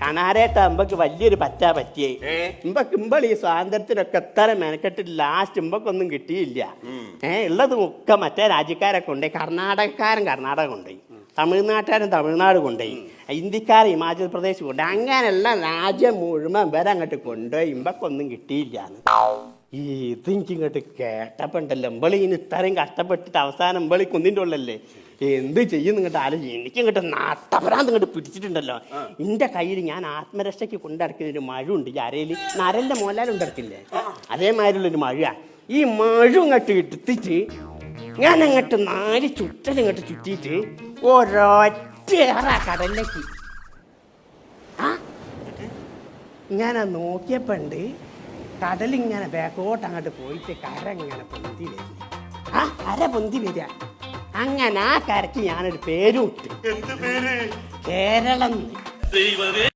കണാരേട്ട അമ്പക്ക് വലിയൊരു പറ്റാ പറ്റിയേ? ഇമ്പക്ക് ഇമ്പൾ ഈ സ്വാതന്ത്ര്യത്തിനൊക്കെ എത്ര മെനക്കെട്ട് ലാസ്റ്റ് ഇമ്പക്കൊന്നും കിട്ടിയില്ല. ഏ ഉള്ളത് ഒക്കെ മറ്റേ രാജ്യക്കാരെ കൊണ്ടുപോയി കർണാടകക്കാരൻ കർണാടക കൊണ്ടുപോയി തമിഴ്നാട്ടുകാരൻ തമിഴ്നാട് കൊണ്ടുപോയി ഇന്ത്യക്കാരൻ ഹിമാചൽ പ്രദേശ് കൊണ്ടുപോയി അങ്ങനെയുള്ള രാജ്യം മുഴുവൻ വരെ അങ്ങോട്ട് കൊണ്ടുപോയി ഇമ്പക്കൊന്നും കിട്ടിയില്ല ഇതെനിക്ക് ഇങ്ങോട്ട് ഇമ്പളി ഇനി ഇത്രയും കഷ്ടപ്പെട്ടിട്ട് അവസാനം ഇമ്പളി കുന്നിന്റെ ഉള്ളല്ലേ എന്ത് ചെയ്യും നിങ്ങട്ട് ആലോചിച്ച് എനിക്ക് ഇങ്ങോട്ട് നട്ടപരാന്ത് ഇങ്ങോട്ട് പിടിച്ചിട്ടുണ്ടല്ലോ. എന്റെ കയ്യിൽ ഞാൻ ആത്മരക്ഷയ്ക്ക് കൊണ്ടിടക്കുന്ന ഒരു മഴ ഉണ്ട് ഈ അരയിൽ നരലിന്റെ മോലാലും ഉണ്ടടക്കില്ലേ? അതേമാതിരിയുള്ള ഒരു മഴ ഈ മഴ ഇങ്ങോട്ട് എടുത്തിട്ട് ഞാൻ അങ്ങോട്ട് നാല് ചുറ്റൽ ഇങ്ങോട്ട് ചുറ്റിയിട്ട് ഒരൊറ്റ ഏറ കടലിലേക്ക്. ആ? ഇങ്ങനെ നോക്കിയപ്പണ്ട് കടലിങ്ങനെ ബാക്കോട്ട് അങ്ങോട്ട് പോയിട്ട് കര ഇങ്ങനെ പൊന്തി വരുന്നു ആ? കര പൊന്തി വരിക. അങ്ങനെ ആ കരയ്ക്ക് ഞാനൊരു പേരും ഇട്ട് എന്ത് പേര്? കേരളം. ദൈവമേ.